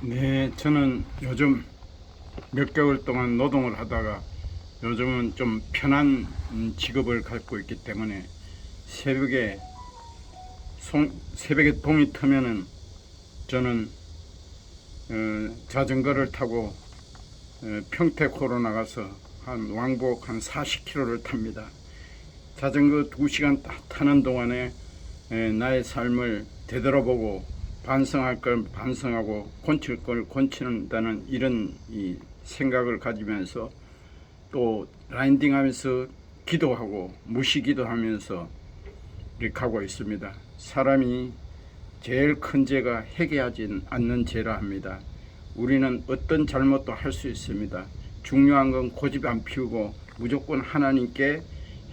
네, 저는 요즘 몇 개월 동안 노동을 하다가 요즘은 좀 편한 음, 직업을 갖고 있기 때문에 새벽에 송, 새벽에 동이 트면은 저는 어, 자전거를 타고 어, 평택호로 나가서 한 왕복 한 40km를 탑니다. 자전거 2시간 딱 타는 동안에 에, 나의 삶을 되돌아보고 반성할 걸 반성하고 곤칠 걸 곤치는다는 이런 이 생각을 가지면서 또 라인딩 하면서 기도하고 무시기도 하면서 이렇게 가고 있습니다. 사람이 제일 큰 죄가 회개하지 않는 죄라 합니다. 우리는 어떤 잘못도 할 수 있습니다. 중요한 건 고집 안 피우고 무조건 하나님께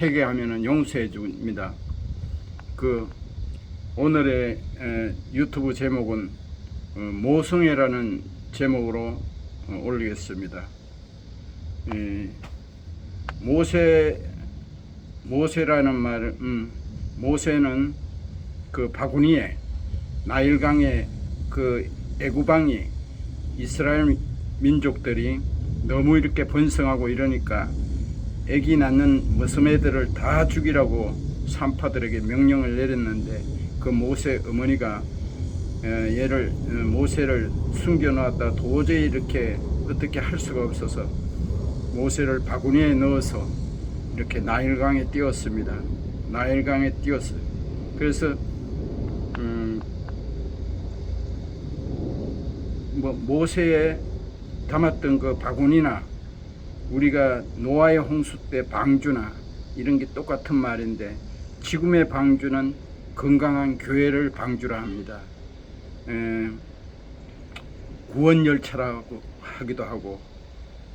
회개하면 용서해 줍니다. 그 오늘의 에, 유튜브 제목은 어, 모성애라는 제목으로 어, 올리겠습니다. 이, 모세 모세라는 말, 음, 모세는 그 바구니에 나일강의 그 애구방이 이스라엘 민족들이 너무 이렇게 번성하고 이러니까 애기 낳는 머슴애들을 다 죽이라고 산파들에게 명령을 내렸는데 그 모세 어머니가 어, 얘를 어, 모세를 숨겨놓았다 도저히 이렇게 어떻게 할 수가 없어서 모세를 바구니에 넣어서 이렇게 나일강에 띄웠습니다. 나일강에 띄웠어요. 그래서 음, 뭐 모세에 담았던 그 바구니나 우리가 노아의 홍수 때 방주나 이런 게 똑같은 말인데 지금의 방주는 건강한 교회를 방주라 합니다. 에, 구원 열차라고 하기도 하고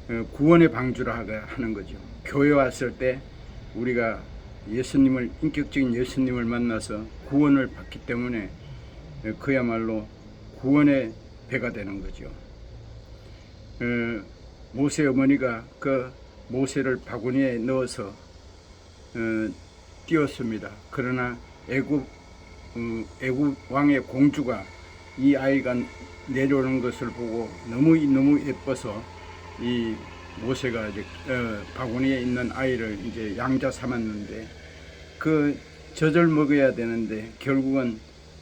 에, 구원의 방주라 하는 거죠. 교회 왔을 때 우리가 예수님을 인격적인 예수님을 만나서 구원을 받기 때문에 에, 그야말로 구원의 배가 되는 거죠. 에, 모세 어머니가 그 모세를 바구니에 넣어서 어, 띄웠습니다. 그러나 애굽 어, 애굽 왕의 공주가 이 아이가 내려오는 것을 보고 너무 너무 예뻐서 이 모세가 이제 어, 바구니에 있는 아이를 이제 양자 삼았는데 그 젖을 먹어야 되는데 결국은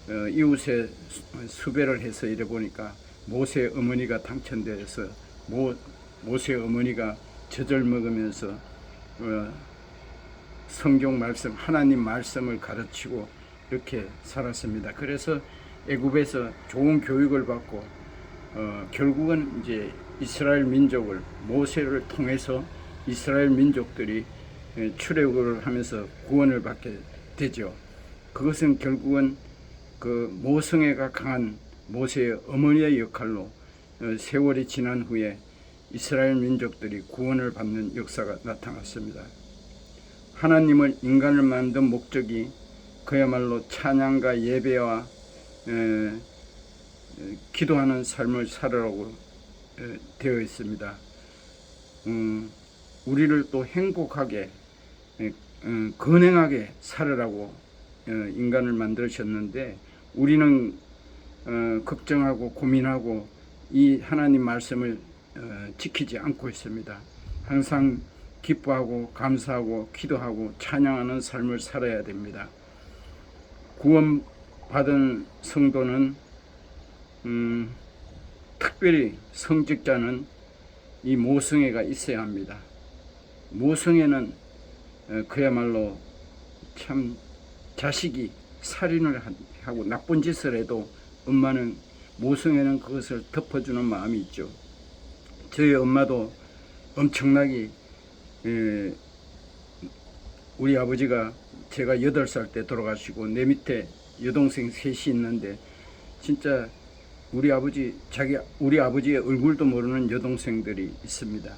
어, 이웃에 수- 수배를 해서 이래 보니까 모세 어머니가 당첨되어서 모, 모세 어머니가 젖을 먹으면서 어, 성경 말씀 하나님 말씀을 가르치고 이렇게 살았습니다. 그래서 애굽에서 좋은 교육을 받고 어, 결국은 이제 이스라엘 민족을 모세를 통해서 이스라엘 민족들이 에, 출애굽을 하면서 구원을 받게 되죠. 그것은 결국은 그 모성애가 강한 모세의 어머니의 역할로 어, 세월이 지난 후에 이스라엘 민족들이 구원을 받는 역사가 나타났습니다. 하나님을 인간을 만든 목적이 그야말로 찬양과 예배와 에, 에, 기도하는 삶을 살으라고 에, 되어 있습니다. 음, 우리를 또 행복하게 에, 어, 건행하게 살으라고 어, 인간을 만드셨는데 우리는 어, 걱정하고 고민하고 이 하나님 말씀을 어, 지키지 않고 있습니다. 항상 기뻐하고 감사하고 기도하고 찬양하는 삶을 살아야 됩니다. 구원 받은 성도는 음, 특별히 성직자는 이 모성애가 있어야 합니다. 모성애는 어, 그야말로 참 자식이 살인을 한- 하고 나쁜 짓을 해도 엄마는 모성애는 그것을 덮어주는 마음이 있죠. 저희 엄마도 엄청나게 에, 우리 아버지가 제가 여덟 살때 돌아가시고 내 밑에 여동생 셋이 있는데 진짜 우리 아버지 자기 우리 아버지의 얼굴도 모르는 여동생들이 있습니다.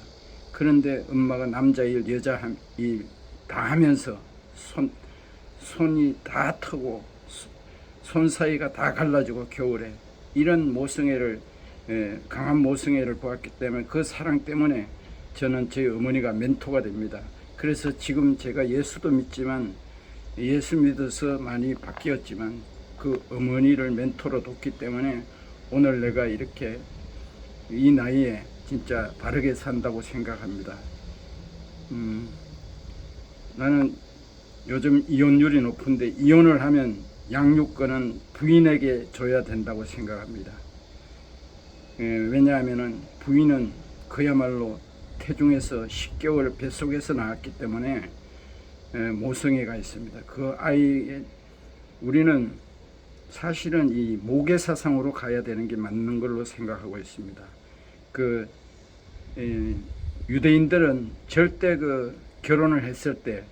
그런데 엄마가 남자 일 여자 일 다 하면서 손 손이 다 소- 손 사이가 다 갈라지고 겨울에 이런 모성애를 에, 강한 모성애를 보았기 때문에 그 사랑 때문에 저는 제 어머니가 멘토가 됩니다. 그래서 지금 제가 예수도 믿지만 예수 믿어서 많이 바뀌었지만 그 어머니를 멘토로 뒀기 때문에 오늘 내가 이렇게 이 나이에 진짜 바르게 산다고 생각합니다. 음, 나는 요즘 이혼율이 높은데 이혼을 하면 양육권은 부인에게 줘야 된다고 생각합니다. 예, 왜냐하면은 부인은 그야말로 태중에서 10개월 뱃속에서 나왔기 때문에 예, 모성애가 있습니다. 그 아이의 우리는 사실은 이 모계 사상으로 가야 되는 게 맞는 걸로 생각하고 있습니다. 그 에, 유대인들은 절대 그 결혼을 했을 때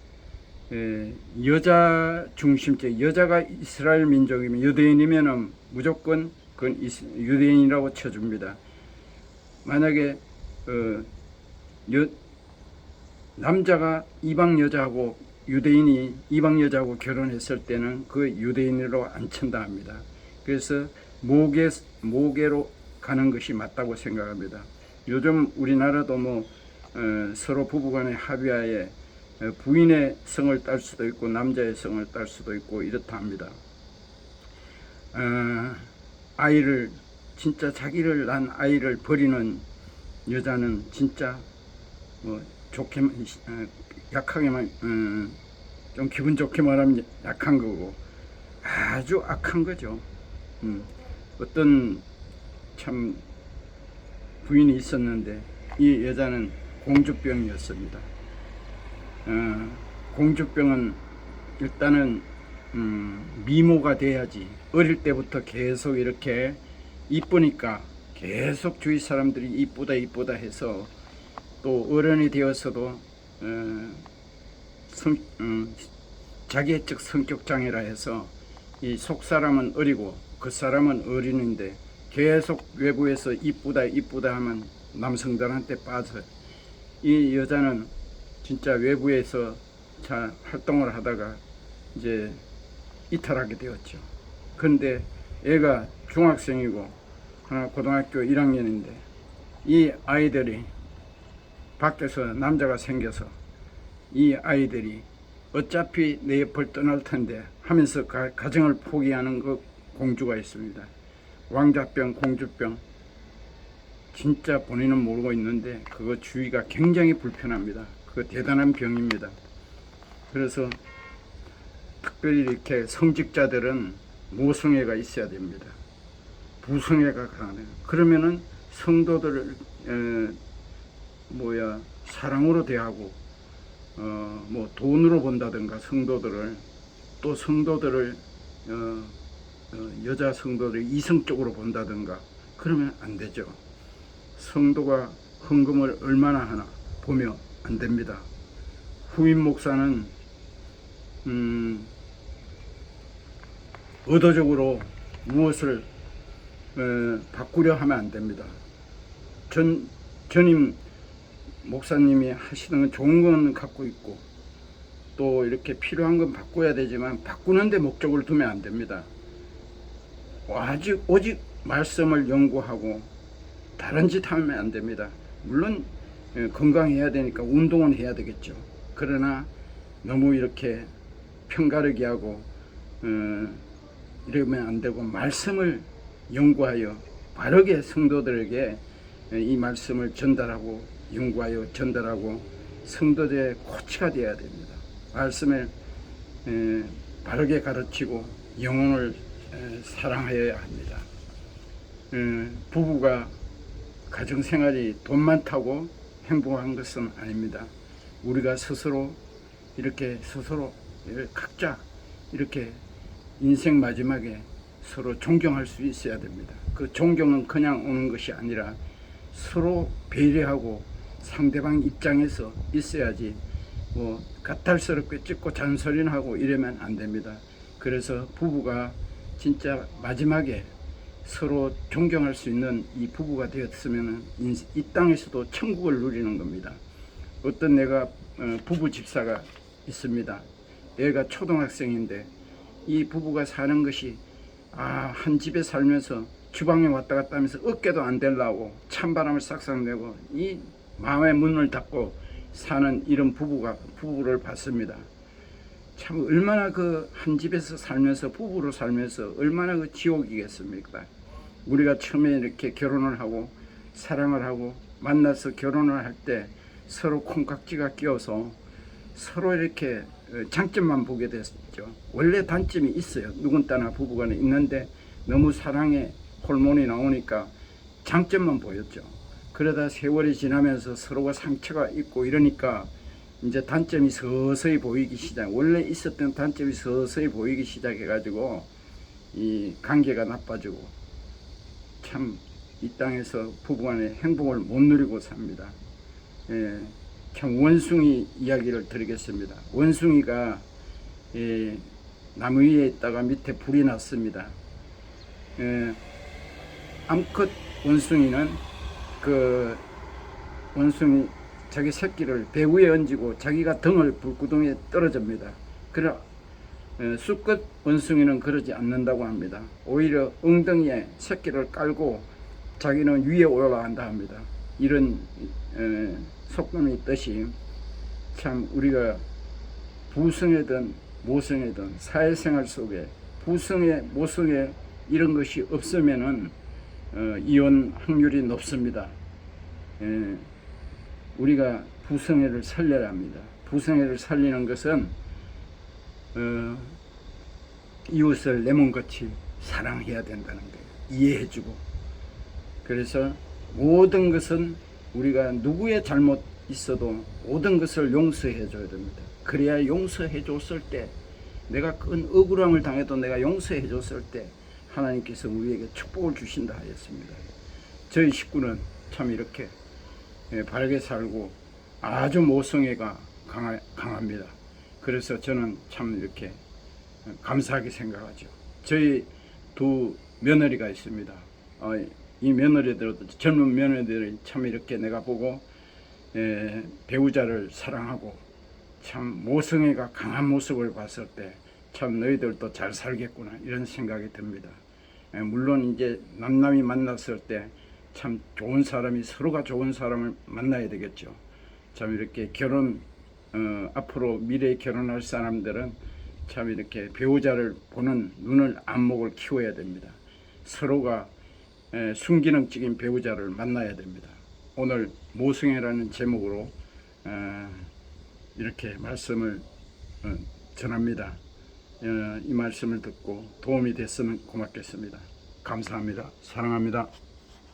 에, 여자 중심적 여자가 이스라엘 민족이면 유대인이면은 무조건 그건 유대인이라고 쳐줍니다. 만약에 어, 여, 남자가 이방 여자하고 유대인이 이방 여자하고 결혼했을 때는 그 유대인으로 안 친다 합니다. 그래서 모계 모계로 가는 것이 맞다고 생각합니다. 요즘 우리나라도 뭐 어, 서로 부부간의 합의하에 어, 부인의 성을 딸 수도 있고 남자의 성을 딸 수도 있고 이렇다 합니다. 어, 아이를 진짜 자기를 낳은 아이를 버리는 여자는 진짜 뭐 좋게 어, 약하게만 어, 좀 기분 좋게 말하면 약한 거고 아주 악한 거죠. 음, 어떤 참 부인이 있었는데 이 여자는 공주병이었습니다. 어, 공주병은 일단은 음, 미모가 돼야지 어릴 때부터 계속 이렇게 이쁘니까 계속 주위 사람들이 이쁘다 이쁘다 해서 또 어른이 되어서도 어, 성, 음, 자기애적 성격 장애라 해서 이 속 사람은 어리고 그 사람은 어린인데 계속 외부에서 이쁘다 이쁘다 하면 남성들한테 빠져 이 여자는 진짜 외부에서 자 활동을 하다가 이제 이탈하게 되었죠. 그런데 애가 중학생이고 하나 고등학교 1학년인데 이 아이들이 밖에서 남자가 생겨서 이 아이들이 어차피 내 옆을 떠날 텐데 하면서 가, 가정을 포기하는 그 공주가 있습니다. 왕자병, 공주병. 진짜 본인은 모르고 있는데 그거 주의가 굉장히 불편합니다. 그 대단한 병입니다. 그래서 특별히 이렇게 성직자들은 모성애가 있어야 됩니다. 부성애가 강해요. 그러면은 성도들을 에, 뭐야 사랑으로 대하고 어, 뭐 돈으로 본다든가 성도들을 또 성도들을 어, 어, 여자 성도들 이성적으로 본다든가 그러면 안 되죠. 성도가 헌금을 얼마나 하나 보면 안 됩니다. 후임 목사는 음, 의도적으로 무엇을 어, 바꾸려 하면 안 됩니다. 전 전임 목사님이 하시는 건 좋은 건 갖고 있고 또 이렇게 필요한 건 바꿔야 되지만 바꾸는데 목적을 두면 안 됩니다. 오직 오직 말씀을 연구하고 다른 짓 하면 안 됩니다. 물론 예, 건강해야 되니까 운동은 해야 되겠죠. 그러나 너무 이렇게 편가르기 하고 어, 이러면 안 되고 말씀을 연구하여 바르게 성도들에게 예, 이 말씀을 전달하고 연구하여 전달하고 성도들의 코치가 되어야 됩니다. 말씀을 에, 바르게 가르치고 영혼을 에, 사랑하여야 합니다. 에, 부부가 가정 생활이 돈 많다고 행복한 것은 아닙니다. 우리가 스스로 이렇게 스스로 각자 이렇게 인생 마지막에 서로 존경할 수 있어야 됩니다. 그 존경은 그냥 오는 것이 아니라 서로 배려하고 상대방 입장에서 있어야지 뭐 까탈스럽게 찍고 잔소리는 하고 이러면 안 됩니다. 그래서 부부가 진짜 마지막에 서로 존경할 수 있는 이 부부가 되었으면 이 땅에서도 천국을 누리는 겁니다. 어떤 내가 어, 부부 집사가 있습니다. 애가 초등학생인데 이 부부가 사는 것이 아, 한 집에 살면서 주방에 왔다 갔다 하면서 어깨도 안 der라고 찬바람을 싹싹 내고 이 마음의 문을 닫고 사는 이런 부부가 부부를 봤습니다. 참 얼마나 그 한 집에서 살면서 부부로 살면서 얼마나 그 지옥이겠습니까? 우리가 처음에 이렇게 결혼을 하고 사랑을 하고 만나서 결혼을 할 때 서로 콩깍지가 끼어서 서로 이렇게 어, 장점만 보게 됐죠. 원래 단점이 있어요. 누군가나 부부간에 있는데 너무 사랑의 호르몬이 나오니까 장점만 보였죠. 그러다 세월이 지나면서 서로가 상처가 있고 이러니까 이제 단점이 서서히 보이기 시작. 원래 있었던 단점이 서서히 보이기 시작해 가지고 이 관계가 나빠지고 참 이 땅에서 부부간의 행복을 못 누리고 삽니다. 예, 참 원숭이 이야기를 드리겠습니다. 원숭이가 예, 나무 위에 있다가 밑에 불이 났습니다. 예, 암컷 원숭이는 그 원숭이 자기 새끼를 배 위에 얹고 자기가 등을 불구덩이에 떨어집니다. 그러 어, 수컷 원숭이는 그러지 않는다고 합니다. 오히려 엉덩이에 새끼를 깔고 자기는 위에 올라간다 합니다. 이런 어, 속담이 있듯이 참 우리가 부성애든 모성애든 사회생활 속에 부성애 모성애 이런 것이 없으면은 어, 이혼 확률이 높습니다. 예, 우리가 부성애를 살려야 합니다. 부성애를 살리는 것은 어, 이웃을 내 몸같이 사랑해야 된다는 거예요. 이해해주고. 그래서 모든 것은 우리가 누구의 잘못 있어도 모든 것을 용서해 줘야 됩니다. 그래야 용서해 줬을 때 내가 큰 억울함을 당해도 내가 용서해 줬을 때 하나님께서 우리에게 축복을 주신다 하였습니다. 저희 식구는 참 이렇게 예, 바르게 살고 아주 모성애가 강하, 강합니다. 그래서 저는 참 이렇게 감사하게 생각하죠. 저희 두 며느리가 있습니다. 어, 이 며느리들도 젊은 며느리들이 참 이렇게 내가 보고 에, 배우자를 사랑하고 참 모성애가 강한 모습을 봤을 때 참 너희들도 잘 살겠구나 이런 생각이 듭니다. 에, 물론 이제 남남이 만났을 때 참 좋은 사람이 서로가 좋은 사람을 만나야 되겠죠. 참 이렇게 결혼 어, 앞으로 미래에 결혼할 사람들은 참 이렇게 배우자를 보는 눈을 안목을 키워야 됩니다. 서로가 에, 순기능적인 배우자를 만나야 됩니다. 오늘 모성애라는 제목으로 어, 이렇게 말씀을 어, 전합니다. 어, 이 말씀을 듣고 도움이 됐으면 고맙겠습니다. 감사합니다. 사랑합니다.